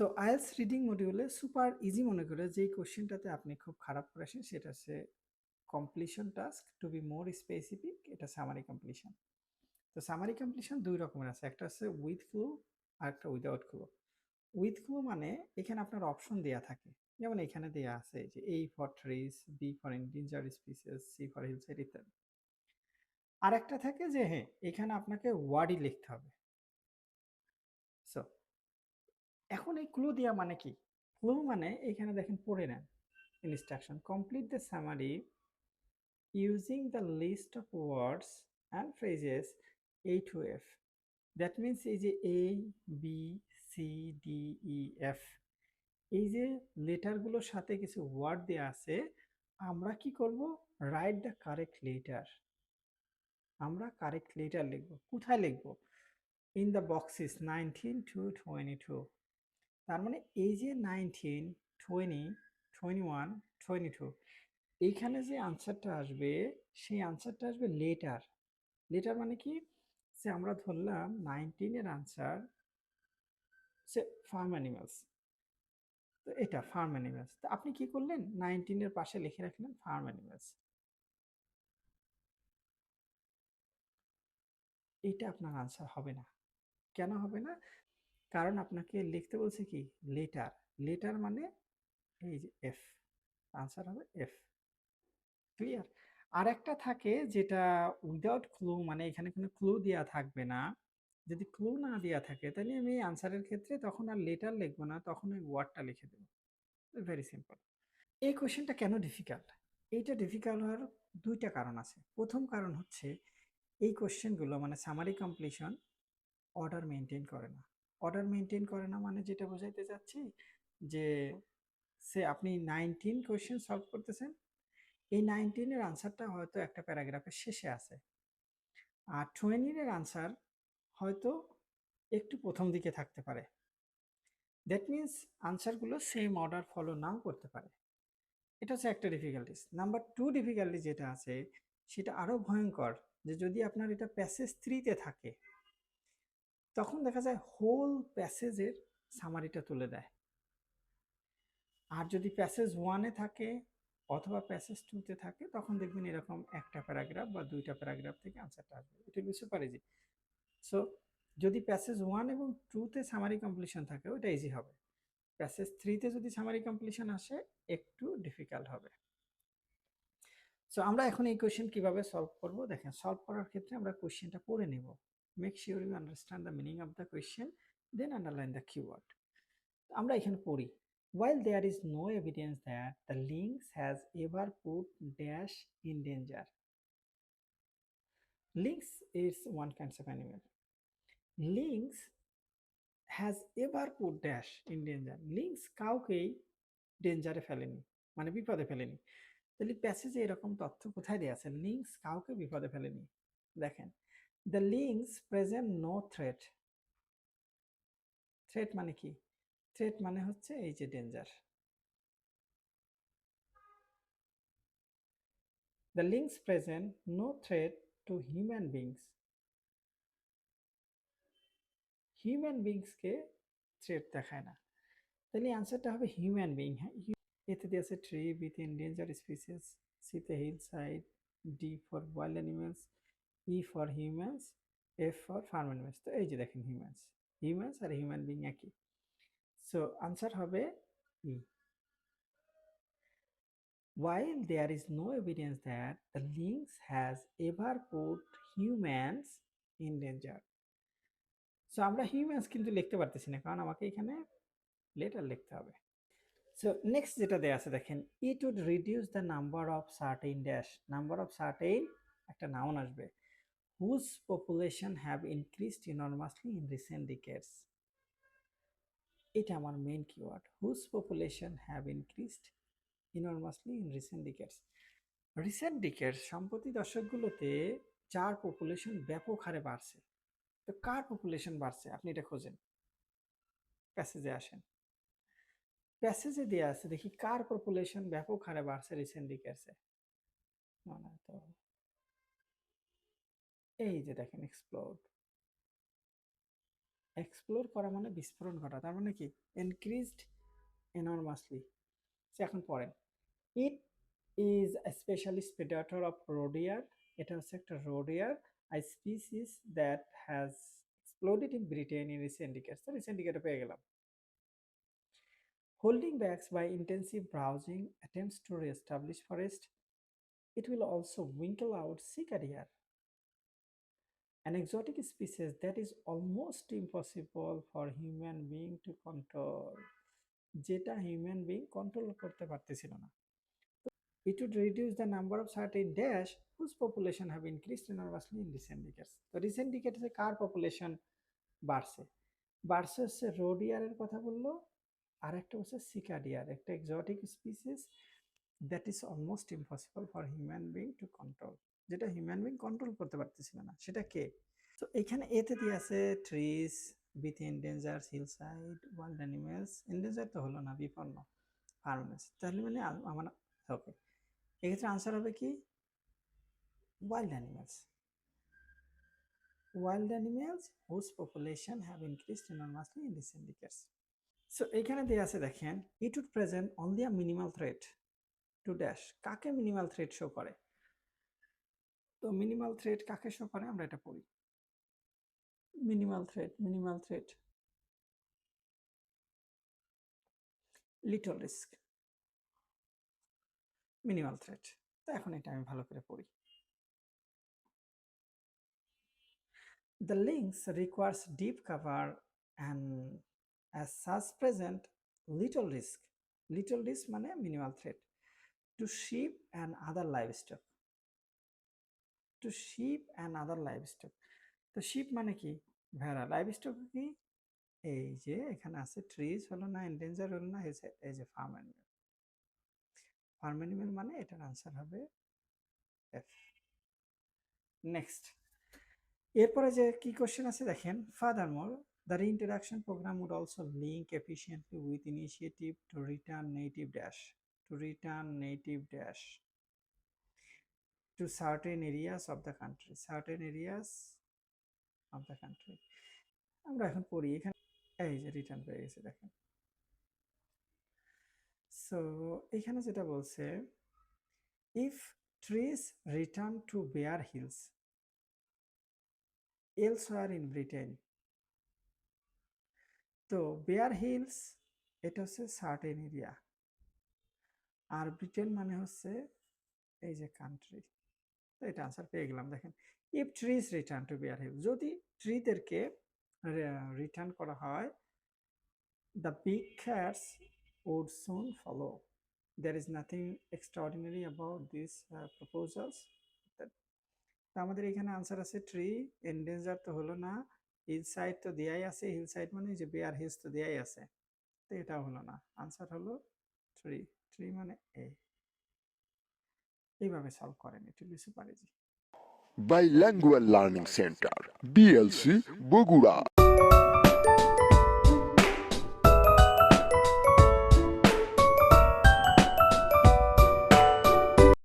So IELTS reading মডিউলে super easy মনে করে যেই কোশ্চেনটাতে আপনি খুব খারাপ করেছেন সেটা হচ্ছে completion task to be more specific এটা সামারি কমপ্লিশন তো সামারি কমপ্লিশন দুই রকমের আছে, একটা হচ্ছে উইথ ক্লু আর একটা উইদাউট ক্লু উইথ ক্লু মানে এখানে আপনার অপশন দেয়া থাকে। যেমন এখানে দেয়া আছে যে এই for trees B for endangered species C for hillside ইত্যাদি। আর একটা থাকে যে হ্যাঁ এখানে আপনাকে ওয়ার্ডই লিখতে হবে সো এখন এই ক্লু দেওয়া মানে কি? ক্লু মানে এখানে দেখেন পড়ে নেন। Instruction complete the summary using the list of words and phrases A to F that means এই যে A B C D E F এই যে লেটারগুলোর সাথে কিছু ওয়ার্ড দেওয়া আছে, আমরা কি করব? রাইট দ্য কারেক্ট লেটার আমরা কারেক্ট লেটার লিখব। কোথায় লিখব? In the boxes nineteen to twenty two তার মানে এই যে nineteen twenty twenty one twenty two এইখানে যে আনসারটা আসবে, সেই আনসারটা আসবে লেটার লেটার মানে কি? যে আমরা ধরলাম নাইনটিনের আনসার সে ফার্ম অ্যানিমালস তো এটা ফার্ম অ্যানিমালস তো আপনি কি করলেন? নাইনটিনের পাশে লিখে রাখলেন ফার্ম অ্যানিমালস এটা আপনার আনসার হবে না। কেন হবে না? কারণ আপনাকে লিখতে বলছে কি? লেটার লেটার মানে এই যে এফ আনসার হবে এফ ক্লিয়ার আর একটা থাকে যেটা উইদাউট ক্লু মানে এখানে কোনো ক্লু দেওয়া থাকবে না। যদি ক্লু না দেওয়া থাকে তাহলে আমি আনসারের ক্ষেত্রে তখন আর লেটার লিখব না, তখন ওই ওয়ার্ডটা লিখে দেবো। ভেরি সিম্পল এই কোয়েশ্চেনটা কেন ডিফিকাল্ট এইটা ডিফিকাল্ট হওয়ার দুইটা কারণ আছে। প্রথম কারণ হচ্ছে এই কোয়েশ্চেনগুলো মানে সামারি কমপ্লিশন অর্ডার মেনটেন করে না। অর্ডার মেনটেন করে না মানে যেটা বোঝাইতে চাচ্ছি যে সে আপনি নাইনটিন কোয়েশ্চেন সলভ করতেছেন, এই নাইনটিনের আনসারটা হয়তো একটা প্যারাগ্রাফের শেষে আছে। আর টোয়েন্টিনের আনসার হয়তো একটু প্রথম দিকে থাকতে পারে। দ্যাট মিন্স আনসারগুলো সেম অর্ডার ফলো নাও করতে পারে। এটা হচ্ছে একটা ডিফিকাল্টিস নাম্বার টু ডিফিকাল্টি যেটা আছে, সেটা আরও ভয়ঙ্কর যে যদি আপনার এটা প্যাসেজ থ্রিতে থাকে তখন দেখা যায় হোল প্যাসেজের সামারিটা তুলে দেয়। আর যদি প্যাসেজ ওয়ানে থাকে অথবা প্যাসেজ টুতে থাকে, তখন দেখবেন এরকম একটা প্যারাগ্রাফ বা দুইটা প্যারাগ্রাফ থেকে আনসারটা আসবে। এটা বুঝতে পারি যে সো যদি প্যাসেজ ওয়ান এবং টুতে সামারি কমপ্লিশন থাকে ওটা ইজি হবে। প্যাসেজ থ্রিতে যদি সামারি কমপ্লিশন আসে, একটু ডিফিকাল্ট হবে। সো আমরা এখন এই কোয়েশ্চেন কীভাবে সলভ করব? দেখেন সলভ করার ক্ষেত্রে আমরা কোয়েশ্চেনটা পড়ে নেব। Make sure you understand the meaning of the question then underline the keyword আমরা এখানে পড়ি, while there is no evidence that the lynx has ever put dash in danger. Lynx is one kind of animal. Lynx has ever put dash in danger. Lynx কাউকেই ডেঞ্জারে ফেলেনি মানে বিপদে ফেলেনি। তাহলে প্যাসেজে এরকম তথ্য কোথায় দেওয়া আছে? লিঙ্কস কাউকে বিপদে ফেলেনি। দেখেন the lynx present no threat threat মানে কি? থ্রেট মানে হচ্ছে এই যে danger the lynx present no threat to human beings human বিংসকে threat দেখায় না। তাহলে আনসারটা হবে হিউম্যান বিং হ্যাঁ? এতে দিয়ে আছে ট্রি উইথ এন্ডেঞ্জার স্পিসিস সিতে hill side D for wild animals E for humans F for farm animals তো এই যে দেখেন হিউম্যানস হিউম্যানস আর হিউম্যান বিং একই। সো আনসার হবে E While there is no evidence that the lynx has ever put humans in danger. So আমরা humans কিন্তু লিখতে পারতেছি না, কারণ আমাকে এখানে লেটার লিখতে হবে। সো নেক্সট যেটা দেওয়া আছে দেখেন it would reduce the number of certain dash number of certain একটা নাউন আসবে। Whose population have increased enormously in recent decades এটা আমার main keyword whose population have increased enormously in recent decades recent decades সম্প্রতি দশকগুলোতে যার population ব্যাপক হারে বাড়ছে, তো কার পপুলেশন বাড়ছে? আপনি এটা খোঁজেন। প্যাসেজে আসেন। প্যাসেজে দেওয়া আছে, দেখি কার পপুলেশন ব্যাপক হারে বাড়ছে রিসেন্ট ডিকেটসে মানে তো এই যে দেখেন এক্সপ্লোড এক্সপ্লোর করা মানে বিস্ফোরণ ঘটা, তার মানে কি? ইনক্রিজড এনর্মাসলি এখন পড়েন। It is specialist predator of roe deer এটা হচ্ছে একটা roe deer I species that has exploded in Britain in recent decades তো রিসেন্ট ডিকেটে পেয়ে গেলাম। Holding backs by intensive browsing attempts to re-establish forest, it will also winkle out cicadier an exotic species that is almost impossible for human being to control যেটা human being control করতে পারতেছিল না it would reduce the number of certain dash whose population have increased enormously in recent decades তো recent ডিকেটসে কার population বাড়ছে বাড়ছে হচ্ছে রোডিয়ারের কথা বলল আর একটা হচ্ছে সিকাডিয়ার একটা exotic species that is almost impossible for human being to control যেটা হিউম্যান বিং কন্ট্রোল করতে পারতেছিল না, সেটা কে? তো এখানে এতে দিয়ে আছে trees with endangered hill side wild animals endangered তো হলো না, বিপন্ন ফার্মেন্স তাহলে মানে আমার ওকে এক্ষেত্রে আনসার হবে কি? Wild animals wild animals whose population have increased enormously in recent. So এখানে দেওয়া আছে দেখেন it would present only a minimal threat to dash কাকে মিনিমাল থ্রেট শো করে? তো মিনিমাল থ্রেড কাকে শো করে আমরা এটা পড়ি? Minimal threat minimal threat little risk minimal threat তো এখন এটা আমি ভালো করে পড়ি। The lynx requires deep cover and such present little risk little risk মানে minimal threat to sheep and other livestock To and other other stock তো sheep মানে কি? ভেড়া। লাইভস্টক কি? এই যে এখানে আছে ট্রিজ হলো না এন্ডেঞ্জার হলো না, এই যে ফার্ম অ্যানিমেল ফার্ম অ্যানিমেল মানে এটার আনসার হবে এফ নেক্সট এরপরে যে কি কোশ্চেন আছে দেখেন? Furthermore the reintroduction programme would also link efficiently with initiative to return native dash to return native dash to certain areas of the country certain areas of the country আমরা এখন পড়ি, এখানে এই যে রিটার্ন পেয়ে গেছে, দেখেন। সো এখানে যেটা বলছে if trees return to bare hills elsewhere in Britain তো বেয়ার হিলস এটা হচ্ছে সার্টেন এরিয়া আর ব্রিটেন মানে হচ্ছে এই যে কান্ট্রি তো এটা আনসার পেয়ে গেলাম। দেখেন if trees return to bare hill যদি ট্রিদেরকে রিটার্ন করা হয় the big cats would soon follow there is nothing these uh, proposals. that তো আমাদের এখানে আনসার আছে ট্রি এন্ডেঞ্জার তো হলো না হিল সাইড তো দেয়াই আছে হিল সাইড মানে যে বেয়ার হিলস তো দেয়াই আছে। তো এটা হলো না। আনসার হলো ট্রি ট্রি মানে এ এইভাবে সলভ করেন একটু বেশি পারে জি Bilingual Learning Center, BLC, Bogura.